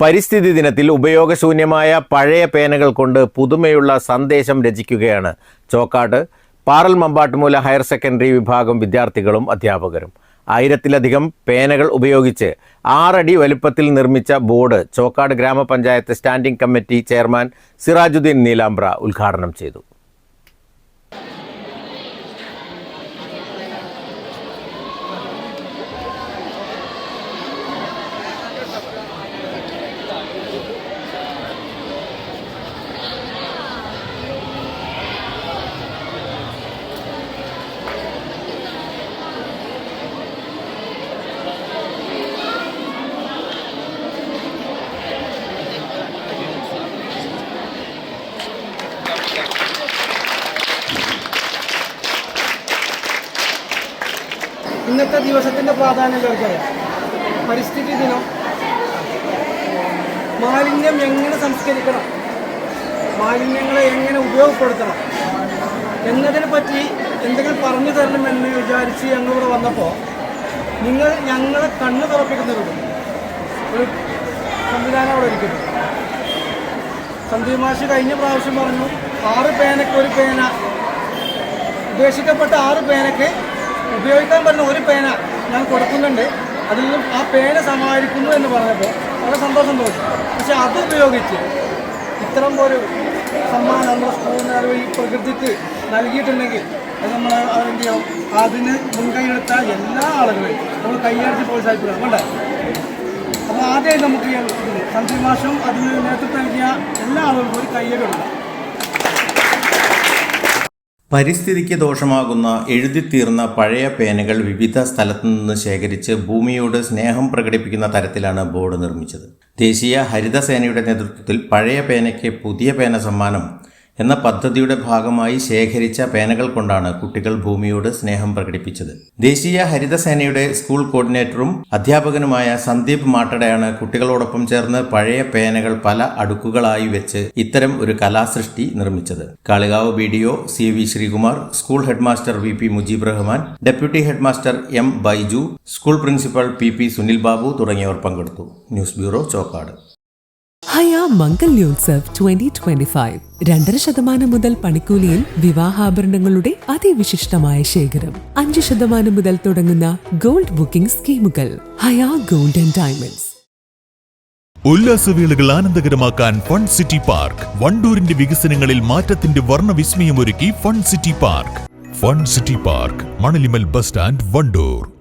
പരിസ്ഥിതി ദിനത്തിൽ ഉപയോഗശൂന്യമായ പഴയ പേനകൾ കൊണ്ട് പുതുമയുള്ള സന്ദേശം രചിക്കുകയാണ് ചോക്കാട്. പാറൽ മമ്പാട്ടുമൂല ഹയർ സെക്കൻഡറി വിഭാഗം വിദ്യാർത്ഥികളും അധ്യാപകരും. ആയിരത്തിലധികം പേനകൾ ഉപയോഗിച്ച് ആറടി വലുപ്പത്തിൽ നിർമ്മിച്ച ബോർഡ് ചോക്കാട് ഗ്രാമപഞ്ചായത്ത് standing committee chairman Sirajuddin Neelambra ഉദ്ഘാടനം ചെയ്തു. ഇന്നത്തെ ദിവസത്തിന്റെ പ്രാധാന്യം എല്ലാവർക്കറിയാം പരിസ്ഥിതി ദിനം. മാലിന്യം എങ്ങനെ സംസ്കരിക്കണം? മാലിന്യങ്ങളെ എങ്ങനെ ഉപയോഗപ്പെടുത്തണം? എന്നതിനെ പറ്റി എന്തെങ്കിലും പറഞ്ഞു തരണമെന്ന് വിചാരിച്ച് ഞങ്ങളിവിടെ വന്നപ്പോൾ നിങ്ങൾ ഞങ്ങളെ കണ്ണ് തുറപ്പിക്കുന്നൊരു ഒരു സംവിധാനം അവിടെ ഇരിക്കുന്നു സന്ദീപ് കഴിഞ്ഞ പ്രാവശ്യം പറഞ്ഞു ആറ് പേനക്ക് ഒരു പേന. ഉപേക്ഷിക്കപ്പെട്ട ആറ് പേനയ്ക്ക് ഉപയോഗിക്കാൻ പറ്റുന്ന ഒരു പേന ഞാൻ കൊടുക്കുന്നുണ്ട്. അതിൽ നിന്നും ആ പേന സമാഹരിക്കുന്നു എന്ന് പറഞ്ഞപ്പോൾ വളരെ സന്തോഷം തോന്നി. പക്ഷെ അത് ഉപയോഗിച്ച് ഇത്തരം ഒരു സമ്മാനം നമ്മുടെ സ്കൂളിന് ഈ പ്രകൃതിക്ക് നൽകിയിട്ടുണ്ടെങ്കിൽ അത് നമ്മൾ എന്ത് ചെയ്യും അതിന് മുൻകൈയെടുത്ത എല്ലാ ആളുകളെയും നമ്മൾ കൈയടിച്ച് പ്രോത്സാഹിപ്പിക്കണം. വേണ്ട അപ്പോൾ ആദ്യമായി നമുക്ക് സന്ദീപ് മാഷും അതിന് നേതൃത്വം നൽകിയ എല്ലാ ആളുകൾക്കും ഒരു കയ്യടി കൊടുക്കാം. പരിസ്ഥിതിക്ക് ദോഷമാകുന്ന എഴുതിത്തീർന്ന പഴയ പേനകൾ വിവിധ സ്ഥലത്തു നിന്ന് ശേഖരിച്ച് ഭൂമിയോട് സ്നേഹം പ്രകടിപ്പിക്കുന്ന തരത്തിലാണ് ബോർഡ് നിർമ്മിച്ചത്. ദേശീയ ഹരിതസേനയുടെ നേതൃത്വത്തിൽ പഴയ പേനയ്ക്ക് പുതിയ പേന സമ്മാനം എന്ന പദ്ധതിയുടെ ഭാഗമായി ശേഖരിച്ച പേനകൾ കൊണ്ടാണ് കുട്ടികൾ ഭൂമിയോട് സ്നേഹം പ്രകടിപ്പിച്ചത്. ദേശീയ ഹരിതസേനയുടെ സ്കൂൾ കോർഡിനേറ്ററും അധ്യാപകനുമായ സന്ദീപ് മാട്ടടയാണ് കുട്ടികളോടൊപ്പം ചേർന്ന് പഴയ പേനകൾ പല അടുക്കുകളായി വെച്ച് ഇത്തരം ഒരു കലാസൃഷ്ടി നിർമ്മിച്ചത്. Kalikavu B D O C V Sreekumar school headmaster V P Mujeeb Rahman deputy headmaster M Baiju school principal P P Sunil Babu തുടങ്ങിയവർ പങ്കെടുത്തു. News bureau Chokkad. Haya Mangalyotsav twenty twenty five രണ്ടര ശതമാനം മുതൽ പണിക്കൂലിയിൽ വിവാഹാഭരണങ്ങളുടെ അതിവിശിഷ്ടമായ ശേഖരം. അഞ്ച് ശതമാനം മുതൽ തുടങ്ങുന്ന ഗോൾഡ് ബുക്കിംഗ് സ്കീമുകൾ. Haya gold and diamonds. ഉല്ലാസവേളകൾ ആനന്ദകരമാക്കാൻ ഫൺ സിറ്റി പാർക്ക്. വണ്ടൂരിന്റെ വികസനങ്ങളിൽ മാറ്റത്തിന്റെ വർണവിസ്മയമൊരുക്കി fun city park. Fun city park Manalimal bus stand Wandoor.